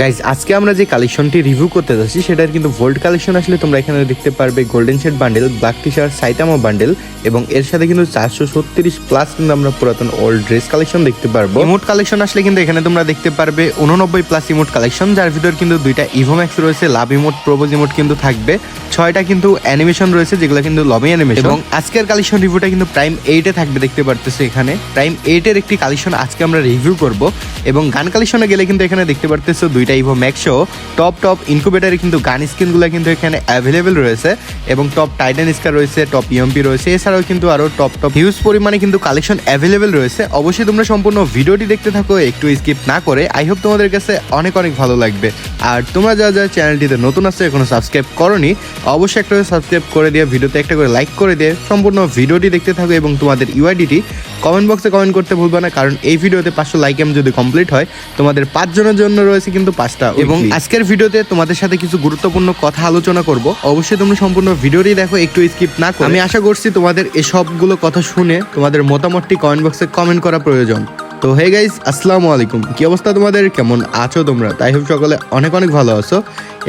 Guys আজকে আমরা যে কালেকশনটি রিভিউ করতে যাচ্ছি সেটার কিন্তু ভোল্ট কালেকশন আসলে তোমরা এখানে দেখতে পারবে। Golden shade bundle black T shirt Saitama bundle এবং এর সাথে কিন্তু চারশো ছত্রিশ প্লাস কিন্তু আমরা পুরাতন ওল্ড ড্রেস কালেকশন দেখতে পারব। ইমোট কালেকশন আসলে কিন্তু এখানে তোমরা দেখতে পারবে উননব্বই প্লাস ইমোট কালেকশন যার ভিতর কিন্তু দুইটা ইভোম্যাক্স রয়েছে লাভ ইমোট প্রোপোজ ইমোট কিন্তু থাকবে। ছয়টা কিন্তু অ্যানিমেশন রয়েছে যেগুলো কিন্তু লবি অ্যানিমেশন এবং আজকের কালেকশন রিভিউটা কিন্তু প্রাইম এইটে থাকবে দেখতে পারতেছো এখানে। প্রাইম এইটের একটি কালেকশন আজকে আমরা রিভিউ করব এবং গান কালেকশনে গেলে কিন্তু এখানে দেখতে পারতেছো দুইটা ইভো ম্যাক্সো টপ টপ ইনকুবেটারে কিন্তু গান স্কিনগুলো কিন্তু এখানে অ্যাভেলেবেল রয়েছে এবং টপ টাইটান স্কার রয়েছে টপ ইএমপি রয়েছে। এছাড়াও কিন্তু আরও টপ টপ হিউজ পরিমাণে কিন্তু কালেকশন অ্যাভেলেবেল রয়েছে। অবশ্যই তোমরা সম্পূর্ণ ভিডিওটি দেখতে থাকো, একটু স্কিপ না করে। আই হোপ তোমাদের কাছে অনেক অনেক ভালো লাগবে। আর তোমরা যা যা চ্যানেলটিতে নতুন আসছো, এখনও সাবস্ক্রাইব করনি, অবশ্যই একটা সাবস্ক্রাইব করে দিয়ে ভিডিওতে একটা করে লাইক করে দিয়ে সম্পূর্ণ ভিডিওটি দেখতে থাকো এবং তোমাদের ইউআইডিটি কমেন্ট বক্সে কমেন্ট করতে ভুলবে না কারণ এই ভিডিওতে পাঁচশো লাইক এম যদি কমপ্লিট হয় তোমাদের পাঁচজনের জন্য রয়েছে কিন্তু পাঁচটা এবং আজকের ভিডিওতে তোমাদের সাথে কিছু গুরুত্বপূর্ণ কথা আলোচনা করব। অবশ্যই তোমরা সম্পূর্ণ ভিডিওটি দেখো একটু স্কিপ না করে। আমি আশা করছি তোমাদের এসবগুলো কথা শুনে তোমাদের মতামতটি কমেন্ট বক্সে কমেন্ট করা প্রয়োজন। তো হে গাইস আসসালামু আলাইকুম। কি অবস্থা তোমাদের? কেমন আছো তোমরা? তাই হোক সকলে অনেক অনেক ভালো আছো।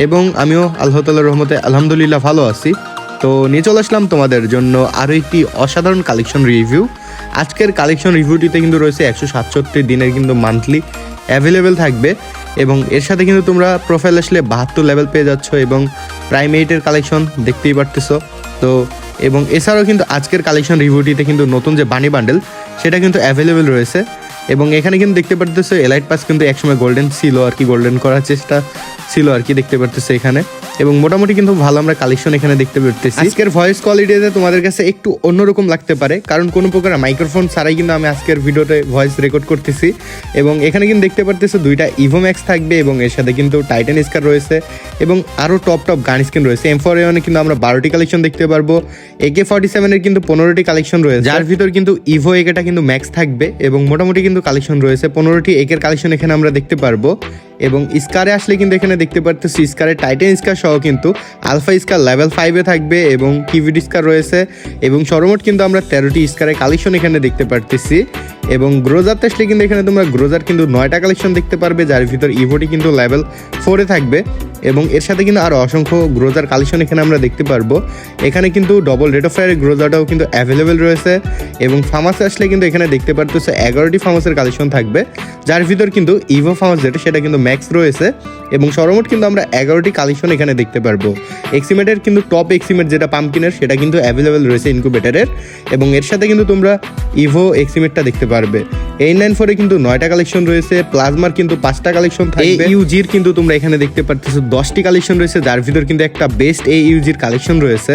এবং আমিও আল্লাহ তাল্লাহ রহমতে আলহামদুলিল্লাহ ভালো আছি। তো নিয়ে চলে আসলাম তোমাদের জন্য আরও একটি অসাধারণ কালেকশন রিভিউ আজকের কালেকশন রিভিউটিতে কিন্তু রয়েছে একশো সাতষট্টি দিনের কিন্তু মান্থলি অ্যাভেলেবেল থাকবে এবং এর সাথে কিন্তু তোমরা প্রোফাইল আসলে বাহাত্তর লেভেল পেয়ে যাচ্ছ এবং প্রাইম এইটের কালেকশন দেখতেই পারতেছো। তো এবং এছাড়াও কিন্তু আজকের কালেকশন রিভিউটিতে কিন্তু নতুন যে বানি বান্ডেল সেটা কিন্তু অ্যাভেলেবেল রয়েছে। এবং এখানে কিন্তু দেখতে পারতেছো এলাইট পাস কিন্তু একসময় গোল্ডেন ছিল আর কি গোল্ডেন করার চেষ্টা ছিল আর কি দেখতে পারতেছো এখানে। এবং মোটামুটি কিন্তু ভালো আমরা কালেকশন এখানে দেখতে পারতেছি। আজকের ভয়েস কোয়ালিটিতে তোমাদের কাছে একটু অন্যরকম লাগতে পারে কারণ কোনো প্রকার মাইক্রোফোন ছাড়াই কিন্তু আমি আজকের ভিডিওতে ভয়েস রেকর্ড করতেছি। এবং এখানে কিন্তু দেখতে পারতেছো দুইটা ইভোম্যাক্স থাকবে এবং এর সাথে কিন্তু টাইটান স্কার রয়েছে এবং আরও টপ টপ গান স্কিন রয়েছে। এম ফোর এনে কিন্তু আমরা বারোটি কালেকশন দেখতে পারব। এ একে ফর্টি সেভেনের কিন্তু পনেরোটি কালেকশন রয়েছে। যার ভিতর কিন্তু ইভো একেটা কিন্তু ম্যাক্স থাকবে এবং মোটামুটি কিন্তু কালেকশন রয়েছে। পনেরোটি একের কালেকশন এখানে আমরা দেখতে পারব। এবং স্কারে আসলে কিন্তু এখানে দেখতে পারতেছি, স্কারে টাইটেন স্কার সহ কিন্তু আলফা স্কার লেভেল ফাইভে থাকবে এবং কিভিড স্কার রয়েছে এবং সরমোট কিন্তু আমরা তেরোটি স্কারের কালেকশন এখানে দেখতে পারতেছি এবং গ্রোজারতে আসলে কিন্তু এখানে তোমরা গ্রোজার কিন্তু নয়টা কালেকশন দেখতে পারবে, যার ভিতর ইভোটি কিন্তু লেভেল ফোরে থাকবে। এবং এর সাথে কিন্তু আরও অসংখ্য গ্রোজার কালেকশন এখানে আমরা দেখতে পারব। এখানে কিন্তু ডবল রেট অফ ফায়ারের গ্রোজারটাও কিন্তু অ্যাভেলেবেল রয়েছে এবং ফার্মাসে আসলে কিন্তু এখানে দেখতে পারতেছে এগারোটি ফার্মাসের কালেকশন থাকবে। যার ভিতর কিন্তু ইভো ফার্মাস যেটা, সেটা কিন্তু ম্যাক্স রয়েছে এবং সর্বমোট কিন্তু আমরা এগারোটি কালেকশন এখানে দেখতে পারব। এক্সিমেটের কিন্তু টপ এক্সিমেট যেটা পাম্পকিনের সেটা কিন্তু অ্যাভেলেবেল রয়েছে ইনকুবেটারের এবং এর সাথে কিন্তু তোমরা ইভো এক্সিমেটটা দেখতে পারবে। এই নাইন ফোরে কিন্তু নয়টা কালেকশন রয়েছে প্লাজমার কিন্তু পাঁচটা কালেকশন থাকবে। ইউজির কিন্তু তোমরা এখানে দেখতে পারতেছো দশটি কালেকশন রয়েছে যার ভিতর কিন্তু একটা বেস্ট এ ইউজির কালেকশন রয়েছে।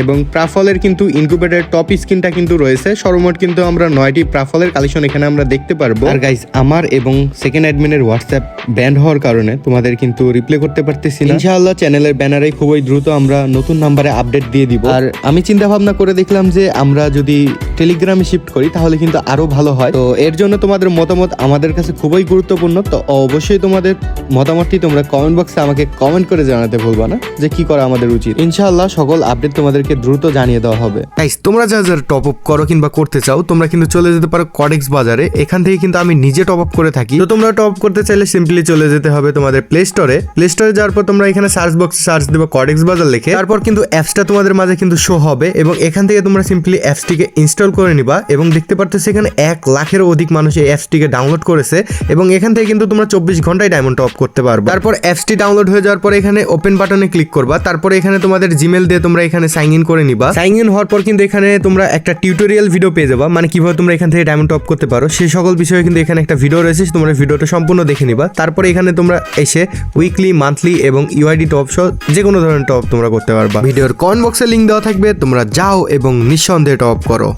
এবং প্রাফলের কিন্তু ইনকুবেটার টপ স্ক্রিনটা কিন্তু রয়েছে সর্বমোট কিন্তু আমরা নয়টি প্রাফলের কালেকশন এখানে আমরা দেখতে পারব। আর গাইজ আমার এবং সেকেন্ড অ্যাডমিনের হোয়াটসঅ্যাপ ব্যান্ড হওয়ার কারণে তোমাদের কিন্তু রিপ্লাই করতে পারতেছি না। ইনশাআল্লাহ চ্যানেলের ব্যানারে খুবই দ্রুত আমরা নতুন নাম্বারে আপডেট দিয়ে দিব। আর আমি চিন্তা ভাবনা করে দেখলাম যে আমরা যদি টেলিগ্রামে শিফট করি, তাহলে কিন্তু আরও ভালো হয়। তো এর জন্য তোমাদের মতামত আমাদের কাছে খুবই গুরুত্বপূর্ণ। তো অবশ্যই তোমাদের মতামতটি তোমরা কমেন্ট বক্সে আমাকে কমেন্ট করে জানাতে ভুলবা না, যে কি করা আমাদের উচিত। ইনশাআল্লাহ সকল আপডেট তোমাদেরকে দ্রুত জানিয়ে দেওয়া হবে। গাইস তোমরা যা যারা টপ আপ করো কিংবা করতে চাও, তোমরা কিন্তু চলে যেতে পারো কডেক্স বাজারে। এখান থেকে কিন্তু আমি নিজে টপ আপ করে থাকি। তো তোমরা টপ আপ করতে চাইলে সিম্পলি চলে যেতে হবে তোমাদের প্লে স্টোরে প্লে স্টোরে যাওয়ার পর তোমরা এখানে সার্চ বক্সে সার্চ দেবো কডেক্স বাজার লিখে। তারপর কিন্তু অ্যাপসটা তোমাদের মাঝে কিন্তু শো হবে এবং এখান থেকে তোমরা সিম্পলি অ্যাপসটিকে ইনস্টল করে নিবা এবং দেখতে পারতেছো এখানে এক লাখেরও অধিক মানুষ এই অ্যাপসটিকে ডাউনলোড করেছে এবং এখান থেকে কিন্তু তোমরা চব্বিশ ঘন্টায় ডায়মন্ড টপ করতে পারবে। তারপর অ্যাপসটি ডাউনলোড হয়ে যাওয়ার পর এখানে ওপেন বাটনে ক্লিক করবা। তারপরে এখানে তোমাদের জিমেল দিয়ে তোমরা এখানে সাইন ইন করে নিবা। সাইন ইন হওয়ার পর কিন্তু এখানে তোমরা একটা টিউটোরিয়াল ভিডিও পেয়ে যাবা। মানে কীভাবে তোমরা এখান থেকে ডায়মন্ড টপ করতে পারো। সেই সকল বিষয়ে কিন্তু এখানে একটা ভিডিও রয়েছে। তোমরা ভিডিওটা সম্পূর্ণ দেখে নিবা। তারপরে এখানে তোমরা এসে উইকলি মান্থলি এবং ইউআইডি টপ সহ যে কোনো ধরনের টপ তোমরা করতে পারবা। ভিডিওর কমেন্ট বক্সে লিঙ্ক দেওয়া থাকবে। তোমরা যাও এবং নিঃসন্দেহে টপ করো।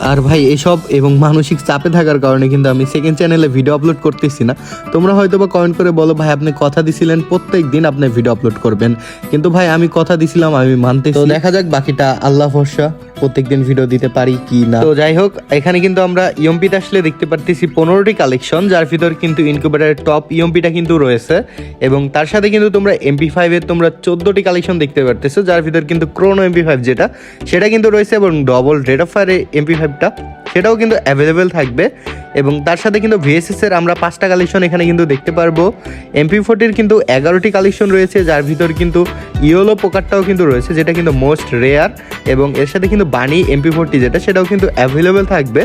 আর ভাই, এসব এবং মানসিক চাপে থাকার কারণে কিন্তু আমি সেকেন্ড চ্যানেলে ভিডিও আপলোড করতেছি না। তোমরা হয়তো বা কমেন্ট করে বলো, ভাই, আপনি কথা দিছিলেন, প্রত্যেক দিন আপনি ভিডিও আপলোড করবেন। কিন্তু ভাই, আমি কথা দিছিলাম, আমি মানতে তো দেখা যাক বাকিটা, আল্লাহ ভরসা। প্রত্যেকদিন ভিডিও দিতে পারি কি না। তো যাই হোক, এখানে কিন্তু আমরা ইএমপিতে আসলে দেখতে পারতেছি পনেরোটি কালেকশন যার ভিতর কিন্তু ইনকিউবেটারের টপ ইএমপিটা কিন্তু রয়েছে। এবং তার সাথে কিন্তু তোমরা এমপি ফাইভের তোমরা চোদ্দোটি কালেকশন দেখতে পারতেছো, যার ভিতর কিন্তু ক্রোনো এমপি ফাইভ যেটা, সেটা কিন্তু রয়েছে এবং double red of fire MP ফাইভটা সেটাও কিন্তু অ্যাভেলেবেল থাকবে। এবং তার সাথে কিন্তু ভিএসএস এর আমরা পাঁচটা কালেকশন এখানে কিন্তু দেখতে পারব। এমপি ফোর্টির কিন্তু এগারোটি কালেকশন রয়েছে, যার ভিতর কিন্তু ইয়োলো পোকারটাও কিন্তু রয়েছে, যেটা কিন্তু মোস্ট রেয়ার এবং এর সাথে কিন্তু বানি এমপি ফোরটি যেটা, সেটাও কিন্তু অ্যাভেলেবেল থাকবে।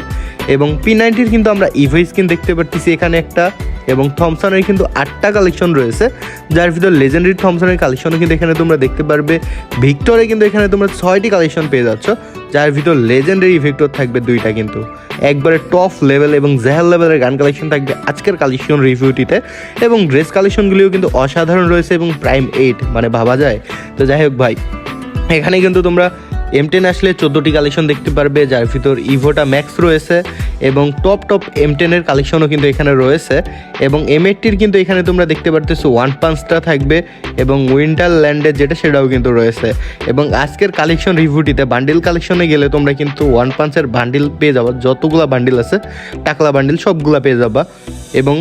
এবং পি নাইনটির কিন্তু আমরা ইভি স্কিন দেখতে পারতেছি এখানে একটা। এবং থমসনের কিন্তু আটটা কালেকশন রয়েছে, যার ভিতর লেজেন্ডারি থমসনের কালেকশনও কিন্তু এখানে তোমরা দেখতে পারবে। ভিক্টরে কিন্তু এখানে তোমরা ছয়টি কালেকশন পেয়ে যাচ্ছ, যার ভিতর লেজেন্ডারি ভিক্টর থাকবে দুইটা কিন্তু। একবারে টপ লেভেল এবং জেহাল লেভেলের গান কালেকশন থাকবে আজকের কালেকশন রিভিউটিতে এবং ড্রেস কালেকশনগুলিও কিন্তু অসাধারণ রয়েছে এবং প্রাইম এইট মানে ভাবা যায়। তো যাই হোক ভাই, এখানে কিন্তু তোমরা এম টেন আসলে চোদ্দোটি কালেকশন দেখতে পারবে, যার ভিতর ইভোটা ম্যাক্স রয়েছে এবং টপ টপ এম টেনের কালেকশনও কিন্তু এখানে রয়েছে এবং এম এইটটির কিন্তু এখানে তোমরা দেখতে পারতেছো ওয়ান পাঞ্চটা থাকবে এবং উইন্টার ল্যান্ডের যেটা সেটাও কিন্তু রয়েছে এবং আজকের কালেকশন রিভিউটিতে বান্ডিল কালেকশনে গেলে তোমরা কিন্তু ওয়ান পাঞ্চের বান্ডিল পেয়ে যাবা, যতগুলা বান্ডিল আছে, টাকলা বান্ডিল সবগুলা পেয়ে যাবা এবং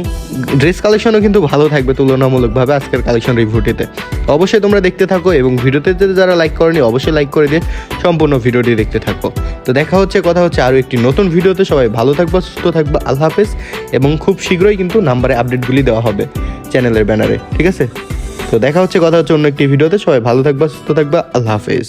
ড্রেস কালেকশনও কিন্তু ভালো থাকবে তুলনামূলকভাবে আজকের কালেকশন রিভিউটিতে অবশ্যই তোমরা দেখতে থাকো এবং ভিডিওতে যারা লাইক করেনি, অবশ্যই লাইক করে দিয়ে সম্পূর্ণ ভিডিওটি দেখতে থাকো। তো দেখা হচ্ছে, কথা হচ্ছে আরও একটি নতুন ভিডিওতে। সবাই ভালো থাকবা, সুস্থ থাকবা, আল্লাহ হাফেজ। এবং খুব শীঘ্রই কিন্তু নাম্বারে আপডেটগুলি দেওয়া হবে চ্যানেলের ব্যানারে, ঠিক আছে? তো দেখা হচ্ছে, কথা হচ্ছে অন্য একটি ভিডিওতে। সবাই ভালো থাকবা, সুস্থ থাকবা, আল্লাহ হাফেজ।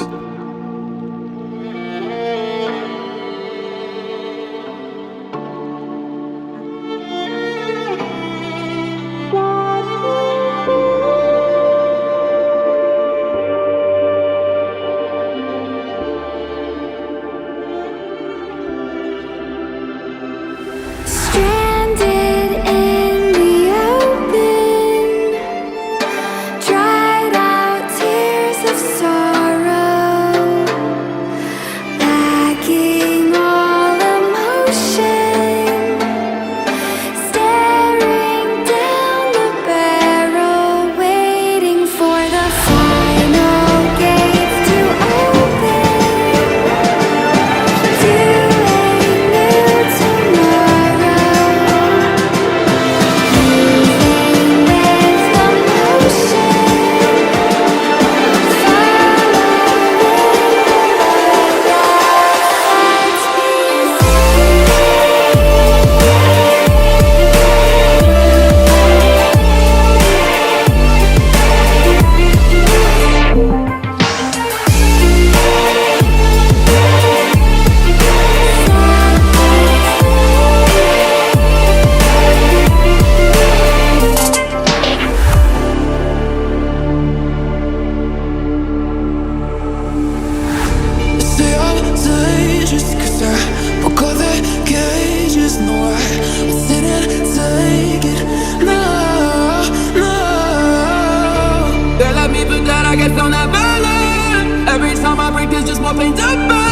Guess on that balance Every time I break there's just more pain to bear